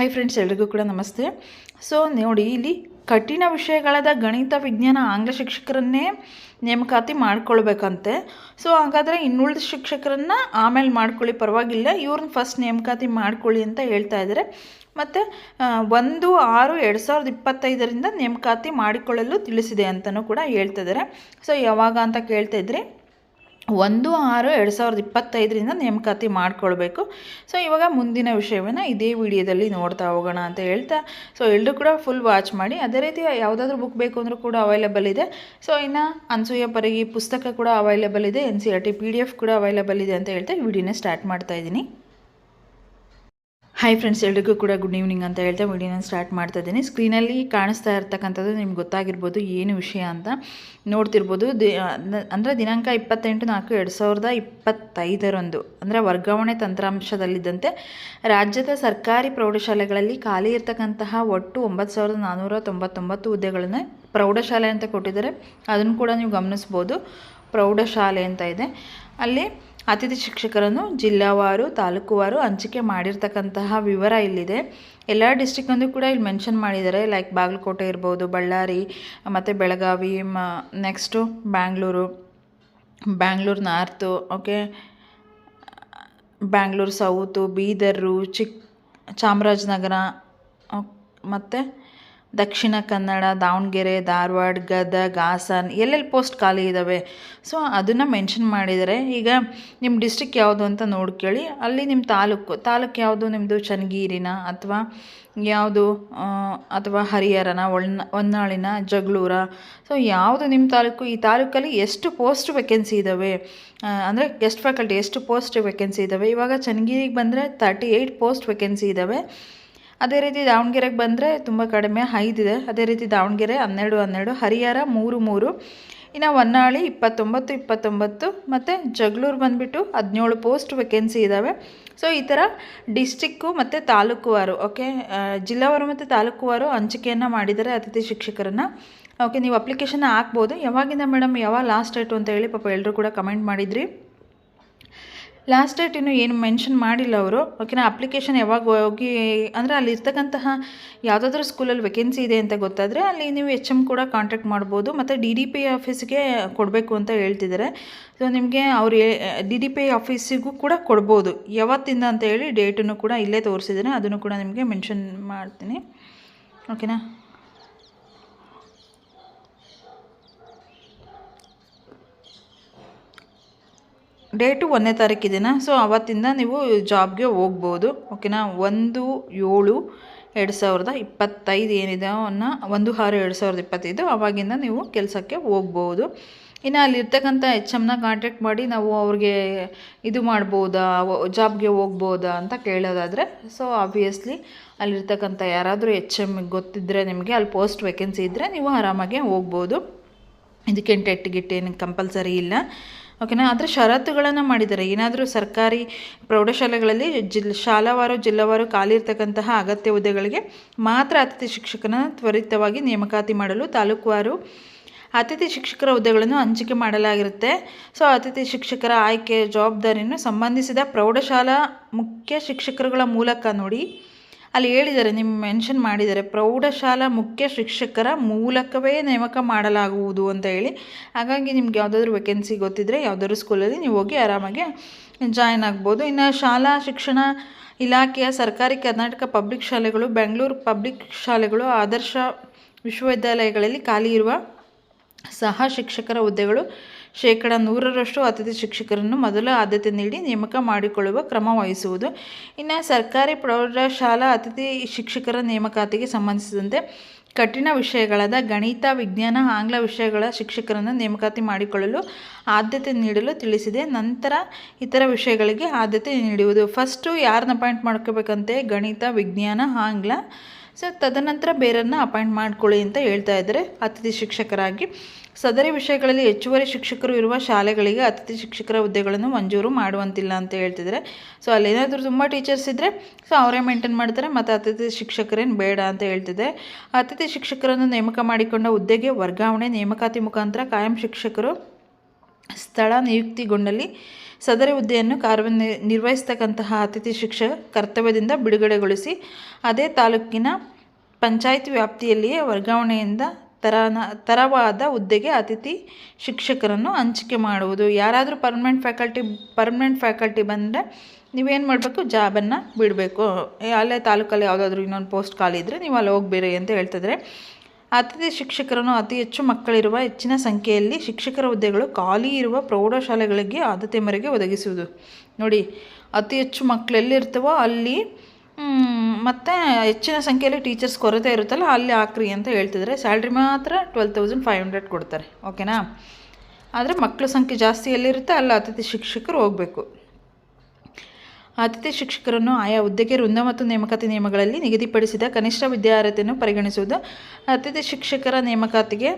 Hi friends ಎಲ್ರಿಗೂ ಕೂಡ ನಮಸ್ತೆ. ಸೊ ನೋಡಿ, ಇಲ್ಲಿ ಕಠಿಣ ವಿಷಯಗಳಾದ ಗಣಿತ, ವಿಜ್ಞಾನ, ಆಂಗ್ಲ ಶಿಕ್ಷಕರನ್ನೇ ನೇಮಕಾತಿ ಮಾಡ್ಕೊಳ್ಬೇಕಂತೆ. ಸೊ ಹಾಗಾದರೆ ಇನ್ನುಳಿದ ಶಿಕ್ಷಕರನ್ನು ಆಮೇಲೆ ಮಾಡ್ಕೊಳ್ಳಿ, ಪರವಾಗಿಲ್ಲ ಇವ್ರನ್ನ ಫಸ್ಟ್ ನೇಮಕಾತಿ ಮಾಡ್ಕೊಳ್ಳಿ ಅಂತ ಹೇಳ್ತಾ ಇದ್ದಾರೆ ಮತ್ತು ಒಂದು, ಆರು, ಎರಡು ಸಾವಿರದ ಇಪ್ಪತ್ತೈದರಿಂದ ನೇಮಕಾತಿ ಮಾಡಿಕೊಳ್ಳಲು ತಿಳಿಸಿದೆ ಅಂತಲೂ ಕೂಡ ಹೇಳ್ತಾ ಇದ್ದಾರೆ ಸೊ ಯಾವಾಗ ಅಂತ ಕೇಳ್ತಾ ಇದ್ರಿ ಒಂದು, ಆರು, ಎರಡು ಸಾವಿರದ ಇಪ್ಪತ್ತೈದರಿಂದ ನೇಮಕಾತಿ ಮಾಡ್ಕೊಳ್ಬೇಕು. ಸೊ ಇವಾಗ ಮುಂದಿನ ವಿಷಯವನ್ನು ಇದೇ ವಿಡಿಯೋದಲ್ಲಿ ನೋಡ್ತಾ ಹೋಗೋಣ ಅಂತ ಹೇಳ್ತಾ ಸೊ ಎಲ್ಲರೂ ಕೂಡ ಫುಲ್ ವಾಚ್ ಮಾಡಿ, ಅದೇ ರೀತಿ ಯಾವುದಾದ್ರೂ ಬುಕ್ ಬೇಕು ಅಂದರೂ ಕೂಡ ಅವೈಲೇಬಲ್ ಇದೆ. ಸೊ ಇನ್ನು ಅನ್ಸೂಯ ಪರಿಗೆ ಪುಸ್ತಕ ಕೂಡ ಅವೈಲೇಬಲ್ ಇದೆ N C R T P D F ಕೂಡ ಅವೈಲೇಬಲ್ ಇದೆ ಅಂತ ಹೇಳ್ತಾ ವಿಡಿಯೋನ ಸ್ಟಾರ್ಟ್ ಮಾಡ್ತಾ ಇದ್ದೀನಿ. ಹಾಯ್ ಫ್ರೆಂಡ್ಸ್ ಎಲ್ರಿಗೂ ಕೂಡ ಗುಡ್ ಈವ್ನಿಂಗ್ ಅಂತ ಹೇಳ್ತಾ ವಿಡಿಯೋನ ಸ್ಟಾರ್ಟ್ ಮಾಡ್ತಾ ಇದ್ದೀನಿ. ಸ್ಕ್ರೀನಲ್ಲಿ ಕಾಣಿಸ್ತಾ ಇರ್ತಕ್ಕಂಥದ್ದು ನಿಮ್ಗೆ ಗೊತ್ತಾಗಿರ್ಬೋದು ಏನು ವಿಷಯ ಅಂತ. ನೋಡ್ತಿರ್ಬೋದು, ದಿ ಅಂದರೆ ದಿನಾಂಕ ಇಪ್ಪತ್ತೆಂಟು ನಾಲ್ಕು ಎರಡು ಸಾವಿರದ ಇಪ್ಪತ್ತೈದರಂದು, ಅಂದರೆ ವರ್ಗಾವಣೆ ತಂತ್ರಾಂಶದಲ್ಲಿದ್ದಂತೆ ರಾಜ್ಯದ ಸರ್ಕಾರಿ ಪ್ರೌಢಶಾಲೆಗಳಲ್ಲಿ ಖಾಲಿ ಇರ್ತಕ್ಕಂತಹ ಒಟ್ಟು ಒಂಬತ್ತು ಸಾವಿರದ ನಾನ್ನೂರ ತೊಂಬತ್ತೊಂಬತ್ತು ಹುದ್ದೆಗಳನ್ನು ಪ್ರೌಢಶಾಲೆ ಅಂತ ಕೊಟ್ಟಿದ್ದಾರೆ. ಅದನ್ನು ಕೂಡ ನೀವು ಗಮನಿಸ್ಬೋದು. ಪ್ರೌಢಶಾಲೆ ಅಂತ ಇದೆ. ಅಲ್ಲಿ ಅತಿಥಿ ಶಿಕ್ಷಕರನ್ನು ಜಿಲ್ಲಾವಾರು, ತಾಲೂಕುವಾರು ಹಂಚಿಕೆ ಮಾಡಿರ್ತಕ್ಕಂತಹ ವಿವರ ಇಲ್ಲಿದೆ. ಎಲ್ಲ ಡಿಸ್ಟಿಕ್ನಂದು ಕೂಡ ಇಲ್ಲಿ ಮೆನ್ಷನ್ ಮಾಡಿದ್ದಾರೆ. ಲೈಕ್ ಬಾಗಲಕೋಟೆ ಇರ್ಬೋದು, ಬಳ್ಳಾರಿ, ಮತ್ತು ಬೆಳಗಾವಿ, ಮ, next Bangalore Bangalore north, okay? Bangalore south Bidar ಚಿಕ್ ಚಾಮರಾಜನಗರ ಮತ್ತು ದಕ್ಷಿಣ ಕನ್ನಡ, ದಾವಣಗೆರೆ, ಧಾರವಾಡ, ಗದಗ, ಹಾಸನ್ ಎಲ್ಲೆಲ್ಲಿ ಪೋಸ್ಟ್ ಖಾಲಿ ಇದ್ದಾವೆ ಸೊ ಅದನ್ನು ಮೆನ್ಷನ್ ಮಾಡಿದ್ದಾರೆ ಈಗ ನಿಮ್ಮ ಡಿಸ್ಟಿಕ್ ಯಾವುದು ಅಂತ ನೋಡ್ಕೊಳ್ಳಿ ಅಲ್ಲಿ ನಿಮ್ಮ ತಾಲೂಕು ತಾಲೂಕು ಯಾವುದು? ನಿಮ್ಮದು ಚನ್ನಗಿರಿನ ಅಥವಾ ಯಾವುದು? ಅಥವಾ ಹರಿಹರನ ಒಳ್ನ ಹೊನ್ನಾಳಿನ, ಜಗಳೂರ. ಸೊ ಯಾವುದು ನಿಮ್ಮ ತಾಲೂಕು? ಈ ತಾಲೂಕಲ್ಲಿ ಎಷ್ಟು ಪೋಸ್ಟ್ ವೇಕೆನ್ಸಿ ಇದ್ದಾವೆ ಅಂದರೆ ಗೆಸ್ಟ್ ಫ್ಯಾಕಲ್ಟಿ ಎಷ್ಟು ಪೋಸ್ಟ್ ವೇಕೆನ್ಸಿ ಇದ್ದಾವೆ ಇವಾಗ ಚನ್ನಗಿರಿಗೆ ಬಂದರೆ ತರ್ಟಿ ಏಯ್ಟ್ ಪೋಸ್ಟ್ ವೇಕೆನ್ಸಿ ಇದ್ದಾವೆ ಅದೇ ರೀತಿ ದಾವಣಗೆರೆಗೆ ಬಂದರೆ ತುಂಬ ಕಡಿಮೆ ಐದಿದೆ ಅದೇ ರೀತಿ ದಾವಣಗೆರೆ ಹನ್ನೆರಡು ಹನ್ನೆರಡು, ಹರಿಹರ ಮೂರು ಮೂರು, ಇನ್ನು ಹೊನ್ನಾಳಿ ಇಪ್ಪತ್ತೊಂಬತ್ತು ಇಪ್ಪತ್ತೊಂಬತ್ತು, ಮತ್ತು ಜಗಳೂರು ಬಂದುಬಿಟ್ಟು ಹದಿನೇಳು ಪೋಸ್ಟ್ ವೇಕೆನ್ಸಿ ಇದ್ದಾವೆ ಸೊ ಈ ಥರ ಡಿಸ್ಟಿಕ್ಕು ಮತ್ತು ತಾಲೂಕುವಾರು ಓಕೆ ಜಿಲ್ಲಾವಾರು ಮತ್ತು ತಾಲೂಕುವಾರು ಹಂಚಿಕೆಯನ್ನು ಮಾಡಿದ್ದಾರೆ ಅತಿಥಿ ಶಿಕ್ಷಕರನ್ನು. ಓಕೆ ನೀವು ಅಪ್ಲಿಕೇಶನ್ ಹಾಕ್ಬೋದು. ಯಾವಾಗಿಂದ ಮೇಡಮ್ ಯಾವಾಗ ಲಾಸ್ಟ್ ಡೇಟು ಅಂತ ಹೇಳಿ ಪಾಪ ಎಲ್ಲರೂ ಕೂಡ ಕಮೆಂಟ್ ಮಾಡಿದ್ರಿ. ಲಾಸ್ಟ್ ಡೇಟ್ ಇನ್ನೂ ಏನು ಮೆನ್ಷನ್ ಮಾಡಿಲ್ಲ ಅವರು. ಓಕೆನಾ ಅಪ್ಲಿಕೇಶನ್ ಯಾವಾಗ ಹೋಗಿ, ಅಂದರೆ ಅಲ್ಲಿ ಇರ್ತಕ್ಕಂತಹ ಯಾವುದಾದ್ರೂ ಸ್ಕೂಲಲ್ಲಿ ವೇಕೆನ್ಸಿ ಇದೆ ಅಂತ ಗೊತ್ತಾದರೆ ಅಲ್ಲಿ ನೀವು ಎಚ್ ಎಂ ಕೂಡ ಕಾಂಟ್ಯಾಕ್ಟ್ ಮಾಡ್ಬೋದು, ಮತ್ತು ಡಿ ಡಿ ಪಿ ಆಫೀಸ್ಗೆ ಕೊಡಬೇಕು ಅಂತ ಹೇಳ್ತಿದ್ದಾರೆ ಸೊ ನಿಮಗೆ ಅವ್ರು ಡಿ ಡಿ ಪಿ ಆಫೀಸಿಗೂ ಕೂಡ ಕೊಡ್ಬೋದು. ಯಾವತ್ತಿಂದ ಅಂತ ಹೇಳಿ ಡೇಟನ್ನು ಕೂಡ ಇಲ್ಲೇ ತೋರಿಸಿದ್ದಾರೆ ಅದನ್ನು ಕೂಡ ನಿಮಗೆ ಮೆನ್ಷನ್ ಮಾಡ್ತೀನಿ. ಓಕೆನಾ ಡೇಟು ಒಂದನೇ ತಾರೀಕಿದೆಯ ಸೊ ಅವತ್ತಿಂದ ನೀವು ಜಾಬ್ಗೆ ಹೋಗ್ಬೋದು. ಓಕೆನಾ ಒಂದು ಏಳು ಎರಡು ಸಾವಿರದ ಇಪ್ಪತ್ತೈದು ಏನಿದೆ ಅವನ್ನ ಒಂದು ಆರು ಎರಡು ಸಾವಿರದ ಇಪ್ಪತ್ತೈದು, ಅವಾಗಿಂದ ನೀವು ಕೆಲಸಕ್ಕೆ ಹೋಗ್ಬೋದು. ಇನ್ನು ಅಲ್ಲಿರ್ತಕ್ಕಂಥ ಎಚ್ ಎಮ್ನ ಕಾಂಟ್ಯಾಕ್ಟ್ ಮಾಡಿ ನಾವು ಅವ್ರಿಗೆ ಇದು ಮಾಡ್ಬೋದಾ, ಜಾಬ್ಗೆ ಹೋಗ್ಬೋದಾ ಅಂತ ಕೇಳೋದಾದರೆ ಸೊ ಆಬ್ವಿಯಸ್ಲಿ ಅಲ್ಲಿರ್ತಕ್ಕಂಥ ಯಾರಾದರೂ ಎಚ್ ಎಮ್ಗೆ ಗೊತ್ತಿದ್ದರೆ ನಿಮಗೆ ಅಲ್ಲಿ ಪೋಸ್ಟ್ ವೇಕೆನ್ಸಿ ಇದ್ದರೆ ನೀವು ಆರಾಮಾಗೆ ಹೋಗ್ಬೋದು. ಇದಕ್ಕೆ ಟೆಟ್ ಗಿಟ್ ಏನು ಕಂಪಲ್ಸರಿ ಇಲ್ಲ. ಓಕೆನಾ? ಆದರೆ ಷರತ್ತುಗಳನ್ನು ಮಾಡಿದ್ದಾರೆ. ಏನಾದರೂ ಸರ್ಕಾರಿ ಪ್ರೌಢಶಾಲೆಗಳಲ್ಲಿ ಜಿಲ್, ಶಾಲಾವಾರು, ಜಿಲ್ಲಾವಾರು ಖಾಲಿ ಇರ್ತಕ್ಕಂತಹ ಅಗತ್ಯ ಹುದ್ದೆಗಳಿಗೆ ಮಾತ್ರ ಅತಿಥಿ ಶಿಕ್ಷಕನ ತ್ವರಿತವಾಗಿ ನೇಮಕಾತಿ ಮಾಡಲು ತಾಲೂಕುವಾರು ಅತಿಥಿ ಶಿಕ್ಷಕರ ಹುದ್ದೆಗಳನ್ನು ಹಂಚಿಕೆ ಮಾಡಲಾಗಿರುತ್ತೆ. ಸೊ, ಅತಿಥಿ ಶಿಕ್ಷಕರ ಆಯ್ಕೆ, ಜವಾಬ್ದಾರಿಯನ್ನು ಸಂಬಂಧಿಸಿದ ಪ್ರೌಢಶಾಲಾ ಮುಖ್ಯ ಶಿಕ್ಷಕರುಗಳ ಮೂಲಕ ನೋಡಿ ಅಲ್ಲಿ ಹೇಳಿದ್ದಾರೆ ನಿಮ್ಮ ಮೆನ್ಷನ್ ಮಾಡಿದ್ದಾರೆ ಪ್ರೌಢಶಾಲಾ ಮುಖ್ಯ ಶಿಕ್ಷಕರ ಮೂಲಕವೇ ನೇಮಕ ಮಾಡಲಾಗುವುದು ಅಂತ ಹೇಳಿ. ಹಾಗಾಗಿ ನಿಮ್ಗೆ ಯಾವುದಾದ್ರೂ ವೇಕೆನ್ಸಿ ಗೊತ್ತಿದ್ದರೆ ಯಾವುದಾದ್ರೂ ಸ್ಕೂಲಲ್ಲಿ ನೀವು ಹೋಗಿ ಆರಾಮಾಗಿ ಜಾಯ್ನ್ ಆಗ್ಬೋದು. ಇನ್ನು ಶಾಲಾ ಶಿಕ್ಷಣ ಇಲಾಖೆಯ ಸರ್ಕಾರಿ ಕರ್ನಾಟಕ ಪಬ್ಲಿಕ್ ಶಾಲೆಗಳು ಬೆಂಗಳೂರು ಪಬ್ಲಿಕ್ ಶಾಲೆಗಳು, ಆದರ್ಶ ವಿಶ್ವವಿದ್ಯಾಲಯಗಳಲ್ಲಿ ಖಾಲಿ ಇರುವ ಸಹ ಶಿಕ್ಷಕರ ಹುದ್ದೆಗಳು ಶೇಕಡ ನೂರರಷ್ಟು ಅತಿಥಿ ಶಿಕ್ಷಕರನ್ನು ಮೊದಲ ಆದ್ಯತೆ ನೀಡಿ ನೇಮಕ ಮಾಡಿಕೊಳ್ಳುವ ಕ್ರಮ ವಹಿಸುವುದು. ಇನ್ನು ಸರ್ಕಾರಿ ಪ್ರೌಢಶಾಲಾ ಅತಿಥಿ ಶಿಕ್ಷಕರ ನೇಮಕಾತಿಗೆ ಸಂಬಂಧಿಸಿದಂತೆ ಕಠಿಣ ವಿಷಯಗಳಾದ ಗಣಿತ, ವಿಜ್ಞಾನ, ಆಂಗ್ಲ ವಿಷಯಗಳ ಶಿಕ್ಷಕರನ್ನು ನೇಮಕಾತಿ ಮಾಡಿಕೊಳ್ಳಲು ಆದ್ಯತೆ ನೀಡಲು ತಿಳಿಸಿದೆ. ನಂತರ ಇತರ ವಿಷಯಗಳಿಗೆ ಆದ್ಯತೆ ನೀಡುವುದು. ಫಸ್ಟು ಯಾರನ್ನ ಅಪಾಯಿಂಟ್ ಮಾಡ್ಕೋಬೇಕಂತೆ? ಗಣಿತ, ವಿಜ್ಞಾನ, ಆಂಗ್ಲ. ಸೊ ತದನಂತರ ಬೇರನ್ನು ಅಪಾಯಿಂಟ್ ಮಾಡಿಕೊಳ್ಳಿ ಅಂತ ಹೇಳ್ತಾ ಇದ್ದಾರೆ ಅತಿಥಿ ಶಿಕ್ಷಕರಾಗಿ. ಸದರಿ ವಿಷಯಗಳಲ್ಲಿ ಹೆಚ್ಚುವರಿ ಶಿಕ್ಷಕರು ಇರುವ ಶಾಲೆಗಳಿಗೆ ಅತಿಥಿ ಶಿಕ್ಷಕರ ಹುದ್ದೆಗಳನ್ನು ಮಂಜೂರು ಮಾಡುವಂತಿಲ್ಲ ಅಂತ ಹೇಳ್ತಿದ್ದಾರೆ. ಸೊ ಅಲ್ಲೇನಾದರೂ ತುಂಬ ಟೀಚರ್ಸ್ ಇದ್ದರೆ ಸೊ ಅವರೇ ಮೇಂಟೈನ್ ಮಾಡ್ತಾರೆ ಮತ್ತು ಅತಿಥಿ ಶಿಕ್ಷಕರೇನು ಬೇಡ ಅಂತ ಹೇಳ್ತಿದೆ ಅತಿಥಿ ಶಿಕ್ಷಕರನ್ನು ನೇಮಕ ಮಾಡಿಕೊಂಡ ಹುದ್ದೆಗೆ ವರ್ಗಾವಣೆ ನೇಮಕಾತಿ ಮುಖಾಂತರ ಕಾಯಂ ಶಿಕ್ಷಕರು ಸ್ಥಳ ನಿಯುಕ್ತಿಗೊಂಡಲ್ಲಿ ಸದರಿ ಹುದ್ದೆಯನ್ನು ಕಾರ್ಯ ನಿರ್ವಹಿಸ್ತಕ್ಕಂತಹ ಅತಿಥಿ ಶಿಕ್ಷಕ ಕರ್ತವ್ಯದಿಂದ ಬಿಡುಗಡೆಗೊಳಿಸಿ, ಅದೇ ತಾಲೂಕಿನ ಪಂಚಾಯತ್ ವ್ಯಾಪ್ತಿಯಲ್ಲಿಯೇ ವರ್ಗಾವಣೆಯಿಂದ ತರನ, ತರವಾದ ಹುದ್ದೆಗೆ ಅತಿಥಿ ಶಿಕ್ಷಕರನ್ನು ಹಂಚಿಕೆ ಮಾಡುವುದು. ಯಾರಾದರೂ ಪರ್ಮನೆಂಟ್ ಫ್ಯಾಕಲ್ಟಿ ಪರ್ಮನೆಂಟ್ ಫ್ಯಾಕಲ್ಟಿ ಬಂದರೆ ನೀವೇನು ಮಾಡಬೇಕು? ಜಾಬನ್ನು ಬಿಡಬೇಕು. ಅಲ್ಲೇ ತಾಲೂಕಲ್ಲಿ ಯಾವುದಾದ್ರೂ ಇನ್ನೊಂದು ಪೋಸ್ಟ್ ಖಾಲಿ ಇದ್ದರೆ ನೀವು ಅಲ್ಲಿ ಹೋಗ್ಬೇರಿ ಅಂತ ಹೇಳ್ತಿದ್ರೆ ಅತಿಥಿ ಶಿಕ್ಷಕರನ್ನು ಅತಿ ಹೆಚ್ಚು ಮಕ್ಕಳಿರುವ ಹೆಚ್ಚಿನ ಸಂಖ್ಯೆಯಲ್ಲಿ ಶಿಕ್ಷಕರ ಹುದ್ದೆಗಳು ಖಾಲಿ ಇರುವ ಪ್ರೌಢಶಾಲೆಗಳಿಗೆ ಆದ್ಯತೆ ಮರೆಗೆ ಒದಗಿಸುವುದು. ನೋಡಿ, ಅತಿ ಹೆಚ್ಚು ಮಕ್ಕಳು ಎಲ್ಲಿರ್ತವೋ ಅಲ್ಲಿ ಮತ್ತು ಹೆಚ್ಚಿನ ಸಂಖ್ಯೆಯಲ್ಲಿ ಟೀಚರ್ಸ್ ಕೊರತೆ ಇರುತ್ತಲ್ಲ, ಅಲ್ಲಿ ಹಾಕ್ರಿ ಅಂತ ಹೇಳ್ತಿದ್ರೆ ಸ್ಯಾಲ್ರಿ ಮಾತ್ರ ಟ್ವೆಲ್ ತೌಸಂಡ್ ಫೈವ್ ಹಂಡ್ರೆಡ್ ಕೊಡ್ತಾರೆ. ಓಕೆನಾ? ಆದರೆ ಮಕ್ಕಳ ಸಂಖ್ಯೆ ಜಾಸ್ತಿ ಎಲ್ಲಿರುತ್ತೆ? ಅಲ್ಲಿ ಅತಿಥಿ ಶಿಕ್ಷಕರು ಹೋಗಬೇಕು. ಅತಿಥಿ ಶಿಕ್ಷಕರನ್ನು ಆಯಾ ಹುದ್ದೆಗೆ ವೃಂದ ಮತ್ತು ನೇಮಕಾತಿ ನಿಯಮಗಳಲ್ಲಿ ನಿಗದಿಪಡಿಸಿದ ಕನಿಷ್ಠ ವಿದ್ಯಾರ್ಹತೆಯನ್ನು ಪರಿಗಣಿಸುವುದು. ಅತಿಥಿ ಶಿಕ್ಷಕರ ನೇಮಕಾತಿಗೆ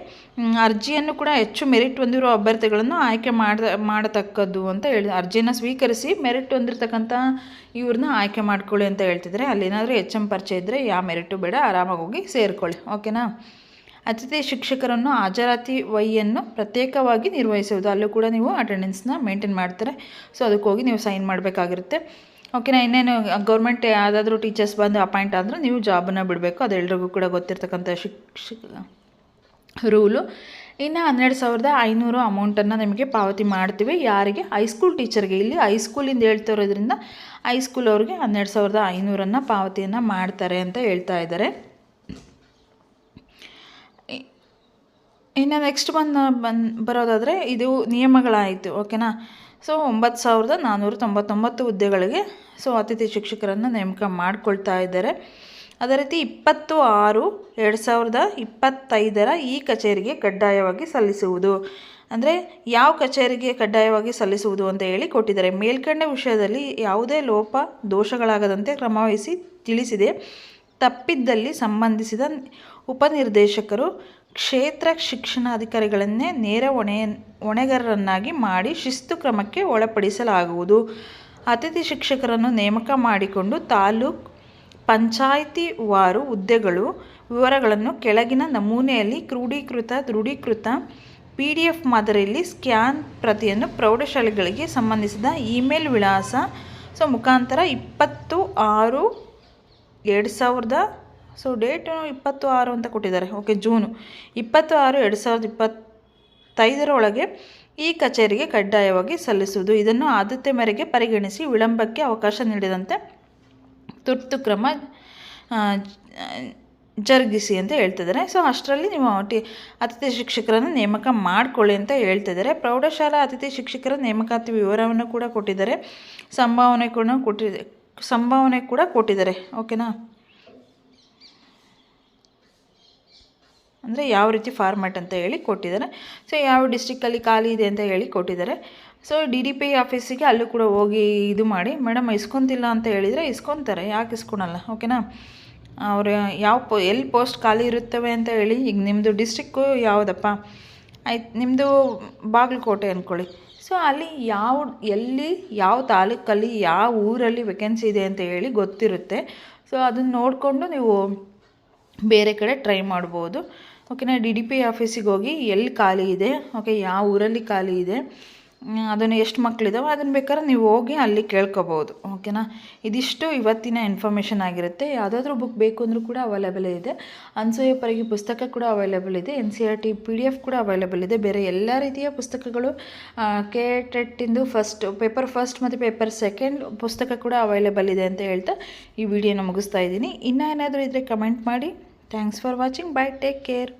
ಅರ್ಜಿಯನ್ನು ಕೂಡ ಹೆಚ್ಚು ಮೆರಿಟ್ ಹೊಂದಿರುವ ಅಭ್ಯರ್ಥಿಗಳನ್ನು ಆಯ್ಕೆ ಮಾಡ ಮಾಡತಕ್ಕದ್ದು ಅಂತ ಹೇಳಿ, ಅರ್ಜಿಯನ್ನು ಸ್ವೀಕರಿಸಿ ಮೆರಿಟ್ ಹೊಂದಿರತಕ್ಕಂಥ ಇವ್ರನ್ನ ಆಯ್ಕೆ ಮಾಡ್ಕೊಳ್ಳಿ ಅಂತ ಹೇಳ್ತಿದ್ರೆ ಅಲ್ಲೇನಾದರೂ ಎಂ ಪರಿಚಯ ಇದ್ದರೆ ಯಾವ ಮೆರಿಟು ಬೇಡ, ಆರಾಮಾಗಿ ಹೋಗಿ ಸೇರಿಕೊಳ್ಳಿ. ಓಕೆನಾ? ಅತಿಥಿ ಶಿಕ್ಷಕರನ್ನು ಹಾಜರಾತಿ ವೈಯನ್ನು ಪ್ರತ್ಯೇಕವಾಗಿ ನಿರ್ವಹಿಸುವುದು. ಅಲ್ಲೂ ಕೂಡ ನೀವು ಅಟೆಂಡೆನ್ಸ್ನ ಮೇಂಟೈನ್ ಮಾಡ್ತಾರೆ. ಸೊ ಅದಕ್ಕೆ ಹೋಗಿ ನೀವು ಸೈನ್ ಮಾಡಬೇಕಾಗಿರುತ್ತೆ. ಓಕೆನಾ, ಇನ್ನೇನು ಗೌರ್ಮೆಂಟ್ ಯಾವುದಾದ್ರೂ ಟೀಚರ್ಸ್ ಬಂದು ಅಪಾಯಿಂಟ್ ಆದರೆ ನೀವು ಜಾಬನ್ನ ಬಿಡಬೇಕು. ಅದು ಎಲ್ರಿಗೂ ಕೂಡ ಗೊತ್ತಿರ್ತಕ್ಕಂಥ ಶಿಕ್ಷಕ ರೂಲು ಇನ್ನು ಹನ್ನೆರಡು ಸಾವಿರದ ಐನೂರು ಅಮೌಂಟನ್ನು ನಿಮಗೆ ಪಾವತಿ ಮಾಡ್ತೀವಿ. ಯಾರಿಗೆ? ಹೈಸ್ಕೂಲ್ ಟೀಚರ್ಗೆ ಇಲ್ಲಿ ಹೈಸ್ಕೂಲಿಂದ ಹೇಳ್ತಾ ಇರೋದ್ರಿಂದ ಹೈಸ್ಕೂಲ್ ಅವ್ರಿಗೆ ಹನ್ನೆರಡು ಸಾವಿರದ ಐನೂರನ್ನು ಪಾವತಿಯನ್ನು ಮಾಡ್ತಾರೆ ಅಂತ ಹೇಳ್ತಾ ಇದ್ದಾರೆ. ಇನ್ನು ನೆಕ್ಸ್ಟ್ ಬಂದು ಬಂದು, ಬರೋದಾದರೆ ಇದು ನಿಯಮಗಳಾಯಿತು ಓಕೆನಾ ಸೊ ಒಂಬತ್ತು ಸಾವಿರದ ನಾನ್ನೂರ ತೊಂಬತ್ತೊಂಬತ್ತು ಹುದ್ದೆಗಳಿಗೆ ಸೊ ಅತಿಥಿ ಶಿಕ್ಷಕರನ್ನು ನೇಮಕ ಮಾಡಿಕೊಳ್ತಾ ಇದ್ದಾರೆ. ಅದೇ ರೀತಿ ಇಪ್ಪತ್ತು ಆರು ಎರಡು ಸಾವಿರದ ಇಪ್ಪತ್ತೈದರ ಈ ಕಚೇರಿಗೆ ಕಡ್ಡಾಯವಾಗಿ ಸಲ್ಲಿಸುವುದು. ಅಂದರೆ, ಯಾವ ಕಚೇರಿಗೆ ಕಡ್ಡಾಯವಾಗಿ ಸಲ್ಲಿಸುವುದು ಅಂತ ಹೇಳಿ ಕೊಟ್ಟಿದ್ದಾರೆ. ಮೇಲ್ಕಂಡ ವಿಷಯದಲ್ಲಿ ಯಾವುದೇ ಲೋಪ, ದೋಷಗಳಾಗದಂತೆ ಕ್ರಮವಹಿಸಿ ತಿಳಿಸಿದೆ. ತಪ್ಪಿದ್ದಲ್ಲಿ ಸಂಬಂಧಿಸಿದ ಉಪನಿರ್ದೇಶಕರು ಕ್ಷೇತ್ರ ಶಿಕ್ಷಣಾಧಿಕಾರಿಗಳನ್ನೇ ನೇರ ಹೊಣೆ, ಹೊಣೆಗಾರರನ್ನಾಗಿ ಮಾಡಿ ಶಿಸ್ತು ಕ್ರಮಕ್ಕೆ ಒಳಪಡಿಸಲಾಗುವುದು. ಅತಿಥಿ ಶಿಕ್ಷಕರನ್ನು ನೇಮಕ ಮಾಡಿಕೊಂಡು ತಾಲೂಕ್ ಪಂಚಾಯಿತಿ ವಾರು ಹುದ್ದೆಗಳು, ವಿವರಗಳನ್ನು ಕೆಳಗಿನ ನಮೂನೆಯಲ್ಲಿ ಕ್ರೋಢೀಕೃತ ದೃಢೀಕೃತ ಪಿ ಡಿ ಎಫ್ ಮಾದರಿಯಲ್ಲಿ ಸ್ಕ್ಯಾನ್ ಪ್ರತಿಯನ್ನು ಪ್ರೌಢಶಾಲೆಗಳಿಗೆ ಸಂಬಂಧಿಸಿದ ಇಮೇಲ್ ವಿಳಾಸ. ಸೊ, ಮುಖಾಂತರ ಇಪ್ಪತ್ತು ಆರು ಎರಡು ಸಾವಿರದ ಸೊ ಡೇಟು ಇಪ್ಪತ್ತು ಆರು ಅಂತ ಕೊಟ್ಟಿದ್ದಾರೆ. ಓಕೆ ಜೂನು ಇಪ್ಪತ್ತು ಆರು ಎರಡು ಸಾವಿರದ ಇಪ್ಪತ್ತೈದರೊಳಗೆ ಈ ಕಚೇರಿಗೆ ಕಡ್ಡಾಯವಾಗಿ ಸಲ್ಲಿಸುವುದು. ಇದನ್ನು ಆದ್ಯತೆ ಮೇರೆಗೆ ಪರಿಗಣಿಸಿ ವಿಳಂಬಕ್ಕೆ ಅವಕಾಶ ನೀಡಿದಂತೆ ತುರ್ತು ಕ್ರಮ ಜರುಗಿಸಿ ಅಂತ ಹೇಳ್ತಿದ್ದಾರೆ. ಸೊ ಅಷ್ಟರಲ್ಲಿ ನೀವು ಟಿ, ಅತಿಥಿ ಶಿಕ್ಷಕರನ್ನು ನೇಮಕ ಮಾಡಿಕೊಳ್ಳಿ ಅಂತ ಹೇಳ್ತಿದ್ದಾರೆ. ಪ್ರೌಢಶಾಲಾ ಅತಿಥಿ ಶಿಕ್ಷಕರ ನೇಮಕಾತಿ ವಿವರವನ್ನು ಕೂಡ ಕೊಟ್ಟಿದ್ದಾರೆ. ಸಂಭಾವನೆ ಕೂಡ ಕೊಟ್ಟಿದೆ ಸಂಭಾವನೆ ಕೂಡ ಕೊಟ್ಟಿದ್ದಾರೆ. ಓಕೆನಾ ಅಂದರೆ ಯಾವ ರೀತಿ ಫಾರ್ಮ್ಯಾಟ್ ಅಂತ ಹೇಳಿ ಕೊಟ್ಟಿದ್ದಾರೆ. ಸೊ ಯಾವ ಡಿಸ್ಟಿಕ್ಕಲ್ಲಿ ಖಾಲಿ ಇದೆ ಅಂತ ಹೇಳಿ ಕೊಟ್ಟಿದ್ದಾರೆ. ಸೊ ಡಿ ಡಿ ಪಿ ಆಫೀಸಿಗೆ ಅಲ್ಲೂ ಕೂಡ ಹೋಗಿ ಇದು ಮಾಡಿ, ಮೇಡಮ್, ಇಸ್ಕೊತಿಲ್ಲ ಅಂತ ಹೇಳಿದರೆ ಇಸ್ಕೊತಾರೆ. ಯಾಕೆ ಇಸ್ಕೊಳಲ್ಲ? ಓಕೆನಾ ಅವ್ರು ಯಾವ ಪೋ, ಎಲ್ಲಿ ಪೋಸ್ಟ್ ಖಾಲಿ ಇರುತ್ತವೆ ಅಂತ ಹೇಳಿ, ಈಗ ನಿಮ್ಮದು ಡಿಸ್ಟಿಕ್ಕು ಯಾವುದಪ್ಪ? ಆಯ್ತು ನಿಮ್ಮದು ಬಾಗಲಕೋಟೆ ಅಂದ್ಕೊಳ್ಳಿ ಸೊ ಅಲ್ಲಿ ಯಾವ, ಎಲ್ಲಿ, ಯಾವ ತಾಲೂಕಲ್ಲಿ, ಯಾವ ಊರಲ್ಲಿ ವೇಕೆನ್ಸಿ ಇದೆ ಅಂತ ಹೇಳಿ ಗೊತ್ತಿರುತ್ತೆ. ಸೊ ಅದನ್ನು ನೋಡಿಕೊಂಡು ನೀವು ಬೇರೆ ಕಡೆ ಟ್ರೈ ಮಾಡ್ಬೋದು. ಓಕೆನಾ ಡಿ ಡಿ ಪಿ ಆಫೀಸಿಗೆ ಹೋಗಿ ಎಲ್ಲಿ ಖಾಲಿ ಇದೆ? ಓಕೆ ಯಾವ ಊರಲ್ಲಿ ಖಾಲಿ ಇದೆ? ಅದನ್ನು ಎಷ್ಟು ಮಕ್ಕಳಿದಾವೆ ಅದನ್ನು ಬೇಕಾದ್ರೆ ನೀವು ಹೋಗಿ ಅಲ್ಲಿ ಕೇಳ್ಕೊಬೋದು. ಓಕೆನಾ ಇದಿಷ್ಟು ಇವತ್ತಿನ ಇನ್ಫಾರ್ಮೇಷನ್ ಆಗಿರುತ್ತೆ. ಯಾವುದಾದ್ರೂ ಬುಕ್ ಬೇಕು ಅಂದರೂ ಕೂಡ ಅವೈಲೇಬಲ್ ಇದೆ. ಅನ್ಸೂಯ ಪರಿಗೆ ಪುಸ್ತಕ ಕೂಡ ಅವೈಲೇಬಲ್ ಇದೆ. N C R T P D F ಕೂಡ ಅವೈಲೇಬಲ್ ಇದೆ. ಬೇರೆ ಎಲ್ಲ ರೀತಿಯ ಪುಸ್ತಕಗಳು ಕೆ ಟೆಟ್ಟಿಂದು ಫಸ್ಟ್ ಪೇಪರ್ ಫಸ್ಟ್ ಮತ್ತು ಪೇಪರ್ ಸೆಕೆಂಡ್ ಪುಸ್ತಕ ಕೂಡ ಅವೈಲೇಬಲ್ ಇದೆ ಅಂತ ಹೇಳ್ತಾ ಈ ವಿಡಿಯೋನ ಮುಗಿಸ್ತಾ ಇದ್ದೀನಿ. ಇನ್ನೂ ಏನಾದರೂ ಇದ್ದರೆ ಕಮೆಂಟ್ ಮಾಡಿ. Thanks for watching. Bye. Take care.